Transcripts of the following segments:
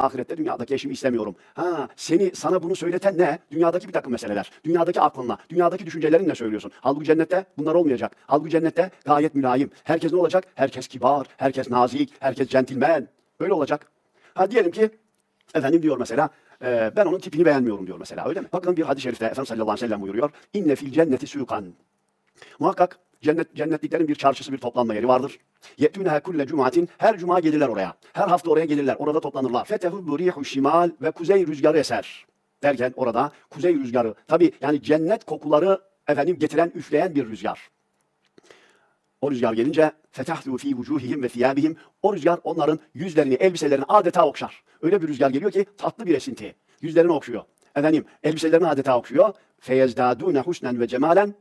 ahirette dünyadaki eşimi istemiyorum. Ha seni sana bunu söyleten ne? Dünyadaki bir takım meseleler. Dünyadaki aklınla, dünyadaki düşüncelerinle söylüyorsun. Halbuki cennette bunlar olmayacak. Halbuki cennette gayet mülayim. Herkes ne olacak? Herkes kibar, herkes nazik, herkes centilmen. Böyle olacak. Ha diyelim ki efendim diyor mesela e, ben onun tipini beğenmiyorum diyor mesela öyle mi? Bakın bir hadis-i şerifte Efendimiz sallallahu aleyhi ve sellem buyuruyor. İnne fil cenneti sukan. Muhakkak cennet, cennetliklerin bir çarşısı, bir toplanma yeri vardır. Yetûneha kulle cumatin. Her cuma gelirler oraya. Her hafta oraya gelirler. Orada toplanırlar. Fetehubbu rihu şimal ve kuzey rüzgarı eser. Derken orada kuzey rüzgarı. Tabi yani cennet kokuları efendim getiren, üfleyen bir rüzgar. O rüzgar gelince fetahtu fi vucuhihim ve thiyabihim o rüzgar onların yüzlerini, elbiselerini adeta okşar. Öyle bir rüzgar geliyor ki tatlı bir esinti. Yüzlerini okşuyor. Efendim elbiselerini adeta okşuyor. Feyezdadûne husnen ve cemalen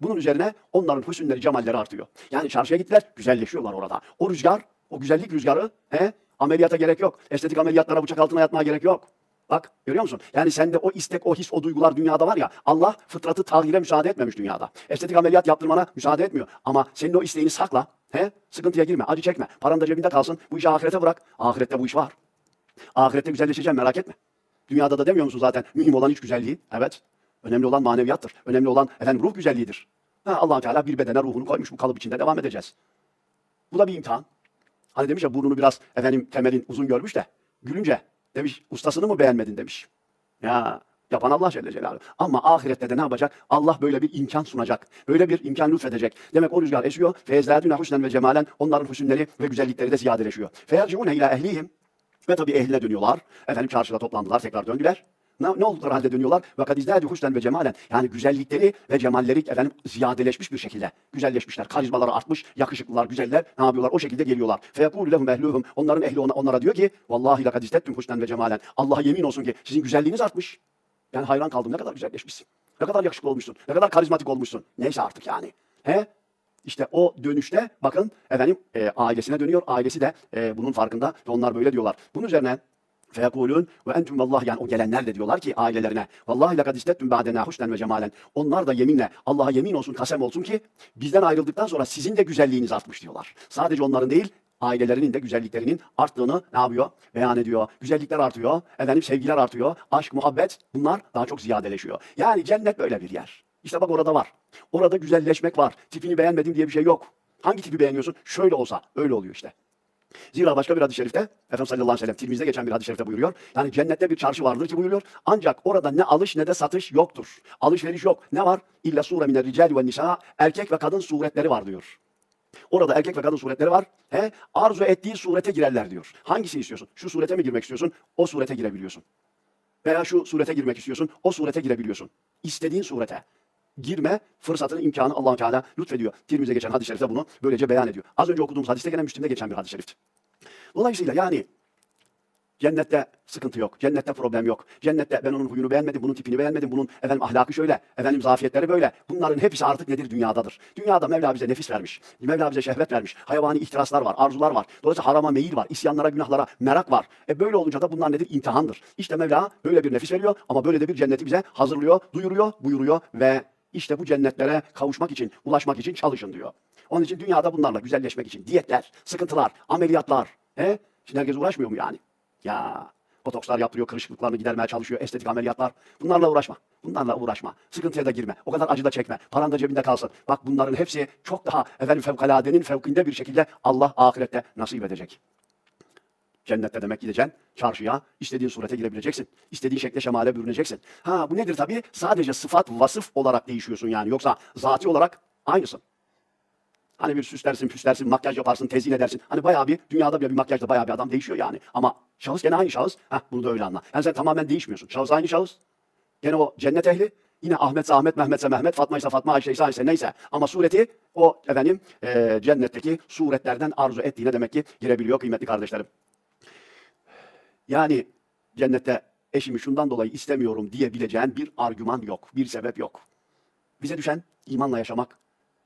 bunun üzerine onların hüsünleri, cemalleri artıyor. Yani çarşıya gittiler, güzelleşiyorlar orada. O rüzgar, o güzellik rüzgarı, he, ameliyata gerek yok. Estetik ameliyatlara bıçak altına yatmaya gerek yok. Bak görüyor musun? Yani sende o istek, o his, o duygular dünyada var ya. Allah fıtratı tahyire müsaade etmemiş dünyada. Estetik ameliyat yaptırmana müsaade etmiyor. Ama senin o isteğini sakla. He? Sıkıntıya girme, acı çekme. Paran da cebinde kalsın. Bu işi ahirete bırak. Ahirette bu iş var. Ahirette güzelleşeceğim merak etme. Dünyada da demiyor musun zaten? Mühim olan iç güzelliği. Evet. Önemli olan maneviyattır. Önemli olan efendim ruh güzelliğidir. Ha, allah Teala bir bedene ruhunu koymuş bu kalıp içinde devam edeceğiz. Bu da bir imtihan. Hani demiş ya burnunu biraz efendim temelin uzun görmüş de gülünce demiş ustasını mı beğenmedin demiş. Ya yapan Allah Celle Celaluhu. Ama ahirette de ne yapacak? Allah böyle bir imkan sunacak. Böyle bir imkan lütfedecek. Demek o rüzgar esiyor. Feyzlâdûne husnen ve cemalen. Onların hüsünleri ve güzellikleri de ziyadeleşiyor. Feyerciûne ilâ ehlihim. Ve tabii ehline dönüyorlar. Efendim çarşıda toplandılar, tekrar döndüler. Ne, ne oldukları halde dönüyorlar? Ve kad izdâdü husnen ve cemalen. Yani güzellikleri ve cemalleri efendim ziyadeleşmiş bir şekilde. Güzelleşmişler. Karizmaları artmış. Yakışıklılar, güzeller. Ne yapıyorlar? O şekilde geliyorlar. Feyekûlü lehum ehluhum. Onların ehli ona, onlara diyor ki Vallahi lekad istettüm husnen ve cemalen. Allah'a yemin olsun ki sizin güzelliğiniz artmış. Yani hayran kaldım. Ne kadar güzelleşmişsin. Ne kadar yakışıklı olmuşsun. Ne kadar karizmatik olmuşsun. Neyse artık yani. He? İşte o dönüşte bakın efendim e, ailesine dönüyor. Ailesi de e, bunun farkında ve onlar böyle diyorlar. Bunun üzerine feyekulun ve entum vallahi yani o gelenler de diyorlar ki ailelerine vallahi lekad istettum ba'dena husnen ve cemalen. Onlar da yeminle Allah'a yemin olsun kasem olsun ki bizden ayrıldıktan sonra sizin de güzelliğiniz artmış diyorlar. Sadece onların değil ailelerinin de güzelliklerinin arttığını ne yapıyor? Beyan ediyor. Güzellikler artıyor. Efendim sevgiler artıyor. Aşk, muhabbet bunlar daha çok ziyadeleşiyor. Yani cennet böyle bir yer. İşte bak orada var. Orada güzelleşmek var. Tipini beğenmedim diye bir şey yok. Hangi tipi beğeniyorsun? Şöyle olsa. Öyle oluyor işte. Zira başka bir hadis-i şerifte Efendimiz sallallahu aleyhi ve sellem Tirmiz'de geçen bir hadis-i şerifte buyuruyor. Yani cennette bir çarşı vardır ki buyuruyor. Ancak orada ne alış ne de satış yoktur. Alışveriş yok. Ne var? İlla sure mine rical ve nisa. Erkek ve kadın suretleri var diyor. Orada erkek ve kadın suretleri var. He, arzu ettiği surete girerler diyor. Hangisini istiyorsun? Şu surete mi girmek istiyorsun? O surete girebiliyorsun. Veya şu surete girmek istiyorsun? O surete girebiliyorsun. İstediğin surete girme fırsatını, imkanı allah Teala lütfediyor. Tirmiz'e geçen hadis-i şerifte bunu böylece beyan ediyor. Az önce okuduğumuz hadiste gene Müslim'de geçen bir hadis-i şerifti. Dolayısıyla yani cennette sıkıntı yok. Cennette problem yok. Cennette ben onun huyunu beğenmedim, bunun tipini beğenmedim, bunun efendim ahlakı şöyle, efendim zafiyetleri böyle. Bunların hepsi artık nedir? Dünyadadır. Dünyada Mevla bize nefis vermiş. Mevla bize şehvet vermiş. Hayvani ihtiraslar var, arzular var. Dolayısıyla harama meyil var, isyanlara, günahlara merak var. E böyle olunca da bunlar nedir? İmtihandır. İşte Mevla böyle bir nefis veriyor ama böyle de bir cenneti bize hazırlıyor, duyuruyor, buyuruyor ve işte bu cennetlere kavuşmak için, ulaşmak için çalışın diyor. Onun için dünyada bunlarla güzelleşmek için diyetler, sıkıntılar, ameliyatlar. He? Şimdi herkes uğraşmıyor mu yani? Ya botokslar yaptırıyor, kırışıklıklarını gidermeye çalışıyor, estetik ameliyatlar. Bunlarla uğraşma. Bunlarla uğraşma. Sıkıntıya da girme. O kadar acı da çekme. Paran da cebinde kalsın. Bak bunların hepsi çok daha efendim fevkaladenin fevkinde bir şekilde Allah ahirette nasip edecek. Cennette demek gideceksin çarşıya, istediğin surete girebileceksin. İstediğin şekle şemale bürüneceksin. Ha bu nedir tabii? Sadece sıfat, vasıf olarak değişiyorsun yani. Yoksa zati olarak aynısın. Hani bir süslersin, püslersin, makyaj yaparsın, tezyin edersin. Hani bayağı bir, dünyada bile bir makyajda bayağı bir adam değişiyor yani. Ama şahıs gene aynı şahıs. Heh, bunu da öyle anla. Yani sen tamamen değişmiyorsun. Şahıs aynı şahıs. Gene o cennet ehli. Yine Ahmetse Ahmet, Mehmetse Mehmet, Fatma ise Fatma, Ayşe ise Ayşe neyse. Ama sureti o efendim e, cennetteki suretlerden arzu ettiğine demek ki girebiliyor kıymetli kardeşlerim. Yani cennette eşimi şundan dolayı istemiyorum diyebileceğin bir argüman yok, bir sebep yok. Bize düşen imanla yaşamak,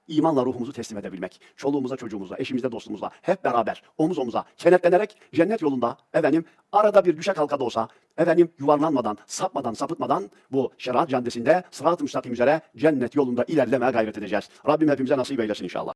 imanla ruhumuzu teslim edebilmek. Çoluğumuza, çocuğumuza, eşimizle, dostumuzla hep beraber omuz omuza kenetlenerek cennet yolunda efendim arada bir düşe kalka da olsa efendim yuvarlanmadan, sapmadan, sapıtmadan bu şeriat caddesinde sırat-ı müstakim üzere cennet yolunda ilerlemeye gayret edeceğiz. Rabbim hepimize nasip eylesin inşallah.